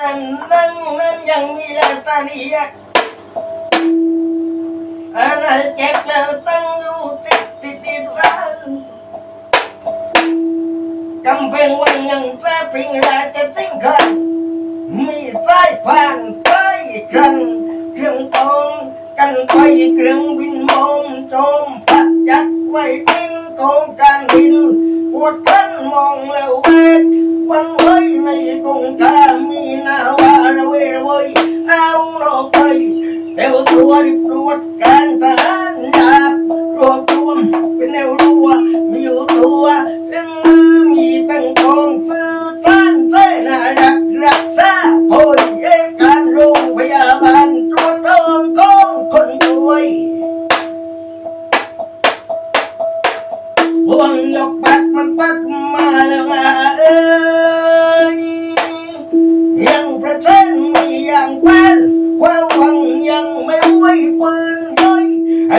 นั่นนั่นนั่นยังมีตาเดียกอันนั้นแจกแล้วตั้งอยู่ติดติดติดร้านกำแพงวังยังแท้พิงราจะสิ้นคันมีสายผ่านไปกันเครื่องตองกันไปเครื่องบินมองจมพัดจักไว้บินโกงการบิน วดขันมองแล้วเวทวันไว้ในกงกามีนาวาระเวรเวยเอาโลกไปเอวตัวริบรวดการตา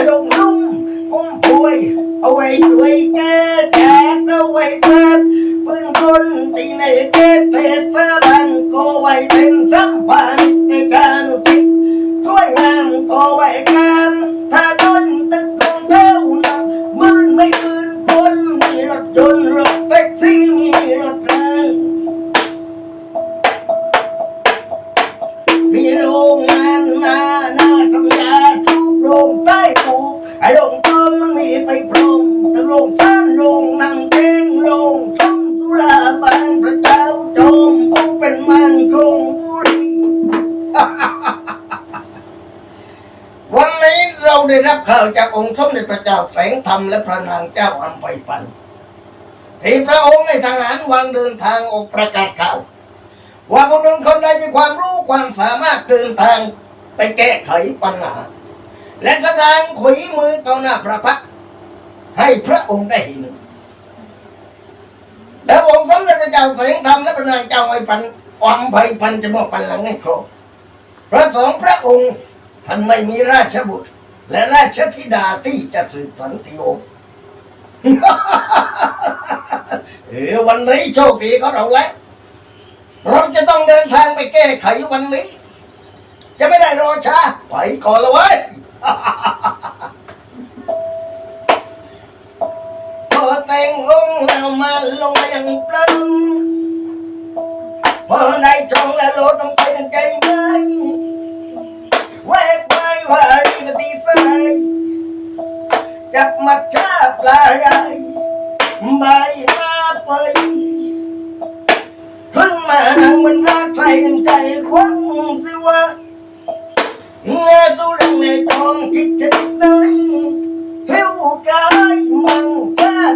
ลงลุ่มกุ้มป่วย เอาไว้ด้วยแกแจกเอาไว้เปิดปืนคนตีในเกตเพชรสะบันก็ไว้เป็นสัมพันธ์ในการคิดช่วยงามก็ไว้กันถ้าโดน ไปพรมทั้งโรงท่านโรงนั่งเก้งโรงชมสุราบานพระเจ้าโจมผู้เป็นมันคงบุรีวันนี้เราได้รับข่าวจากองค์สมเด็จพระเจ้าแสงธรรมและพระนางเจ้าอัมไพปันที่พระองค์ให้ทหารวางเดินทางออกประกาศข่าวว่าบุคคลคนใดมีความรู้ความสามารถเดินทางไปแก้ไขปัญหา และแสดงขุยมือต่อหน้าพระพัก ให้พระองค์ได้เห็น แล้วองค์สมเด็จพระเจ้าแสงธรรมและพระนางเจ้าอัมไพปันอัมไพปันจะมอบปันหลังให้ครบพระสองพระองค์ท่านไม่มีราชบุตร และราชธิดาที่จะสืบสันติวงศ์เออวันนี้โชคดีของเราแล้วเราจะต้องเดินทางไปแก้ไขวันนี้ จะไม่ได้รอช้าไปก่อนละเว้ย งองค์แล้วมาลงมาอย่างปลื้มพอในจงแล้วโลดต้องไปตั้งใจไหมแวกไปว่ารีบตีสายจับมัดชาปลาใหญ่ใบหน้าไปขึ้นมานั่งบนรักใครกันใจควังสิวะเงาสู้ดังในท้องคิดจะได้หิวกาย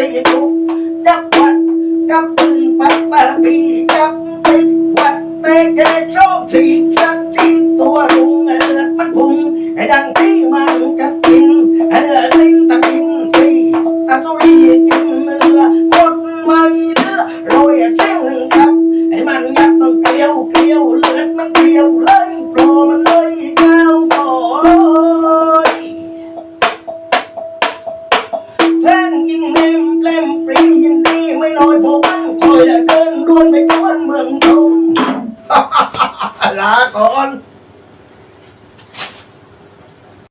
ตตีทุกจับวัดกับปืนปัดตาปีจับติดวัดเตะแกโชคสีจัดที่ตัวลุงเลือดมันพุ่งให้ดังที่มันกัดกินให้เลือดลิ้นตังกินที่อาตุรีกินเนื้อกดไม่เลือโรยแข้งหนึ่งครับให้มันยับต้องเกลียวเกลียวเลือดมันเกลียวเลยโปรมัน ก่อน